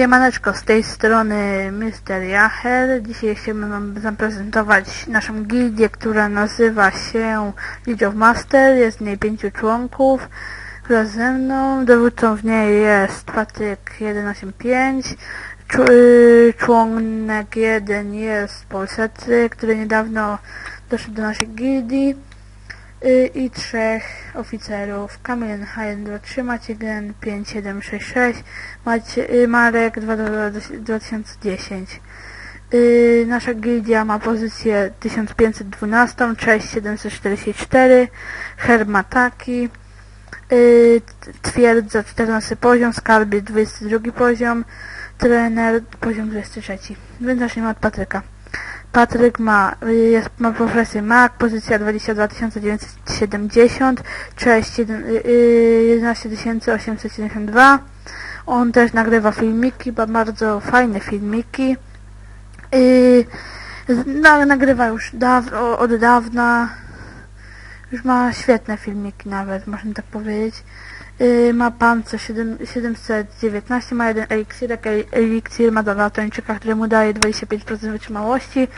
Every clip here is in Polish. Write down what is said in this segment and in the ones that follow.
Siemaneczko, z tej strony Mr. Jacher. Dzisiaj chciałbym wam zaprezentować naszą gildię, która nazywa się League of Master. Jest w niej pięciu członków wraz ze mną. Dowódcą w niej jest Patryk 185. Czu- y, Członek jeden jest Polsety, który niedawno doszedł do naszej gildii. Y, I trzech oficerów. Kamil H123, Maciek Gen 5766, Macie, y, Marek 2010. Y, Nasza gildia ma pozycję 1512, cześć 744, Hermataki, y, t- Twierdza 14 poziom, Skarbie 22 poziom, Trener poziom 23. Więc zaczniemy od Patryka. Patryk ma, y, jest, ma profesję MAC, pozycja 22 970, cześć jeden- y, y, 11 872. On też nagrywa filmiki, bardzo fajne filmiki. Y, na, nagrywa już od dawna. Już ma świetne filmiki nawet, można tak powiedzieć. Y, ma pance 7, 719, ma jeden eliksir, jak el- eliksir ma dwa tończyka, który mu daje 25% wytrzymałości.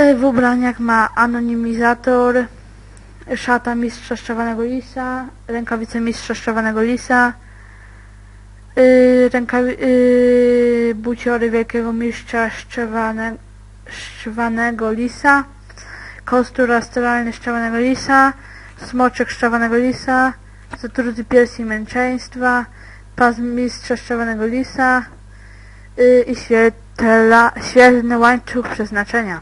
Y, w ubraniach ma anonimizator, szata mistrza szczawanego lisa, rękawice mistrza szczawanego lisa, y, rękawi- buciory wielkiego mistrza szczewane, szczwanego lisa, kostur astralny szczawanego lisa, smoczek szczawanego lisa, zatruty pierścień męczeństwa, pas mistrza szczawanego lisa y, i świetla, świetlny łańcuch przeznaczenia.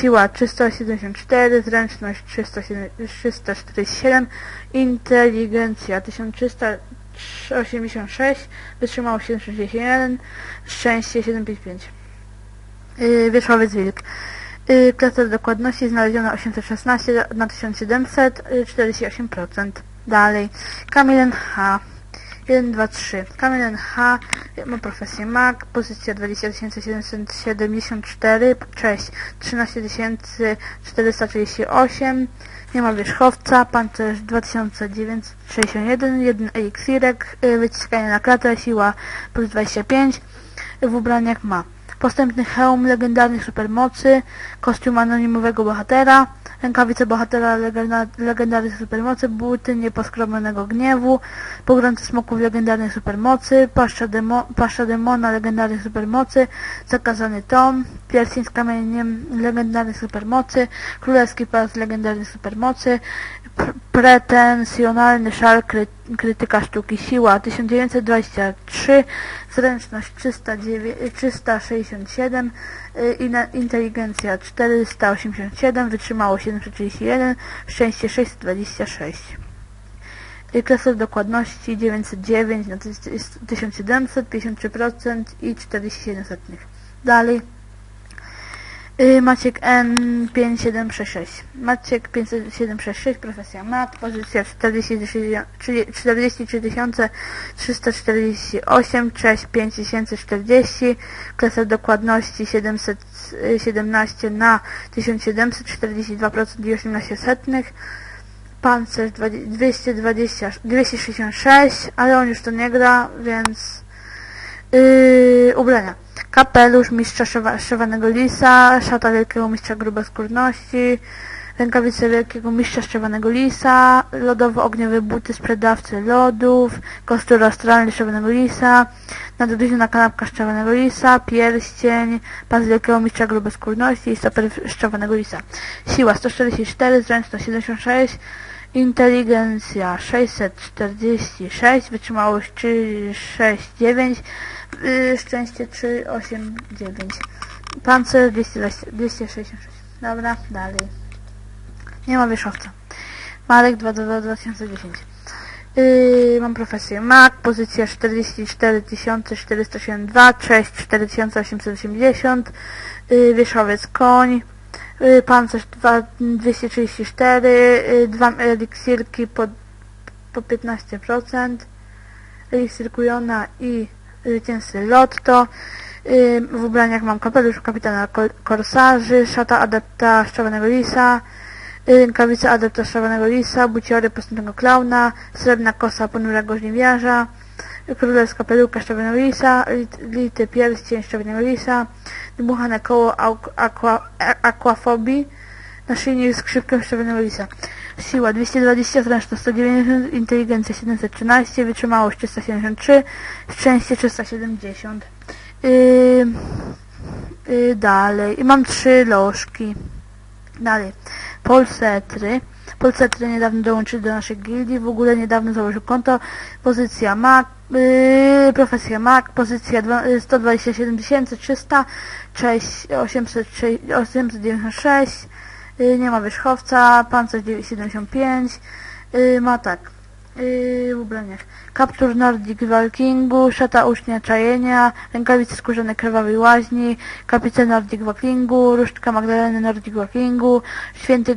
Siła 374, zręczność 307 347, inteligencja 1386, wytrzymałość 761, szczęście 755. Yy, wierzchowiec wilk. Yy, klasa dokładności znaleziona 816 na 1700, yy, 48%. Dalej. Kamilen H. 1, 2, 3. Kamilen H. Ma profesję MAC. Pozycja 20 774. Cześć. 13 438. Nie ma wierzchowca. Pancerz 2961. 1 eliksirek. yy, Wyciskanie na klatę. Siła plus 25. W ubraniach ma postępny hełm legendarnych supermocy, kostium anonimowego bohatera, rękawice bohatera legenda- legendarnych supermocy, buty nieposkromionego gniewu, pogrący smoków legendarnych supermocy, paszcza, demo, paszcza demona legendarnych supermocy, zakazany tom, pierścień z kamieniem legendarnych supermocy, królewski pas legendarnych supermocy, pr- pretensjonalny szal kry, krytyka sztuki siła 1923, zręczność 309, 367, y, inteligencja 487, wytrzymało 731, szczęście 626. Y, Klasa dokładności 909 na 1700, 53% i 47 setnych. Dalej. Y, Maciek N5766. Maciek 5766, profesja mat, pozycja 43 348, cześć 5040, klasa dokładności 717 na 1700, 42% i 18 setnych. Pancerz 20 220, 266, ale on już to nie gra, więc Yy, ubrania. Kapelusz mistrza szywa, lisa, szata wielkiego mistrza gruboskórności, rękawice wielkiego mistrza szywanego lisa, lodowo-ogniowe buty sprzedawcy lodów, kostur astralny szywanego lisa, nadgryziona kanapka szczawanego lisa, pierścień, pas wielkiego mistrza gruboskórności i stoper szczawanego lisa. Siła 144, zręczność 76, inteligencja 646, wytrzymałość 369, yy, szczęście 389, pancerz 220, 266. Dobra, dalej. Nie ma wierzchowca. Marek 22 2010. Yy, mam profesję MAC, pozycja 44 472, cześć 4880, yy, wierzchowiec koń, pancerz 2, 234, yy, dwa eliksirki po, po 15%, eliksir kujona i zwycięzcy lotto. Yy, w ubraniach mam kapelusz kapitana korsarzy, szata adepta szczawanego lisa, rękawice adepta szczawanego lisa, buciory postępnego klauna, srebrna kosa ponurego żniwiarza, królewska peruka Szczepanego Lisa, lit, lity pierścień Szczepanego Lisa, dmuchane koło aqua, aquafobii, naszyjnik z krzypkiem Szczepanego Lisa. Siła 220, zręczność 190, inteligencja 713, wytrzymałość 373, szczęście 370. Yy, yy, dalej. I mam trzy lożki. Dalej. Polsetry. Polsetry niedawno dołączyli do naszej gildii. W ogóle niedawno założył konto. Pozycja Mac. Yy, profesja Mac. Pozycja dwa- yy, 127 300. Cześć 806 896. Yy, nie ma wierzchowca. Pancerz 975. Yy, ma tak. Yy, w ubraniach. Kaptur Nordic Walkingu, szata ucznia czajenia, rękawice skórzane krwawej łaźni, kapice Nordic Walkingu, różdżka Magdaleny Nordic Walkingu, święty,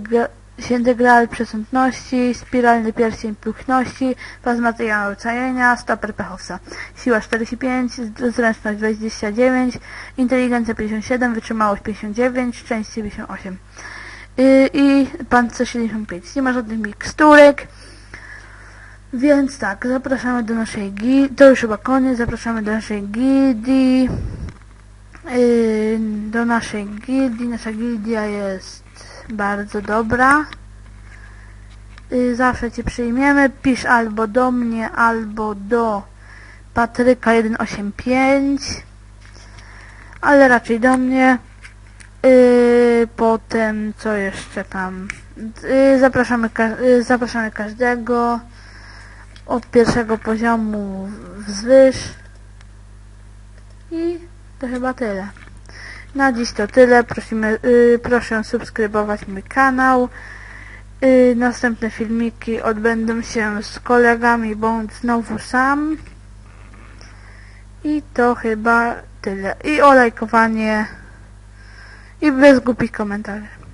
święty Graal przesądności, spiralny pierścień pluchności, plazmatyjana czajenia, stoper pechowca. Siła 45, z- zręczność 29, inteligencja 57, wytrzymałość 59, szczęście 58. Yy, I pancerz 75. Nie ma żadnych miksturek. Więc tak, zapraszamy do naszej gildii, to już chyba koniec, zapraszamy do naszej gildii, yy, do naszej gildii, nasza gildia jest bardzo dobra, yy, zawsze Cię przyjmiemy, pisz albo do mnie, albo do Patryka185, ale raczej do mnie, yy, potem co jeszcze tam, yy, zapraszamy, zapraszamy każdego, od pierwszego poziomu wzwyż. I to chyba tyle. Na dziś to tyle. Prosimy, y, proszę subskrybować mój kanał. Y, następne filmiki odbędą się z kolegami bądź znowu sam. I to chyba tyle. I o lajkowanie. I bez głupich komentarzy.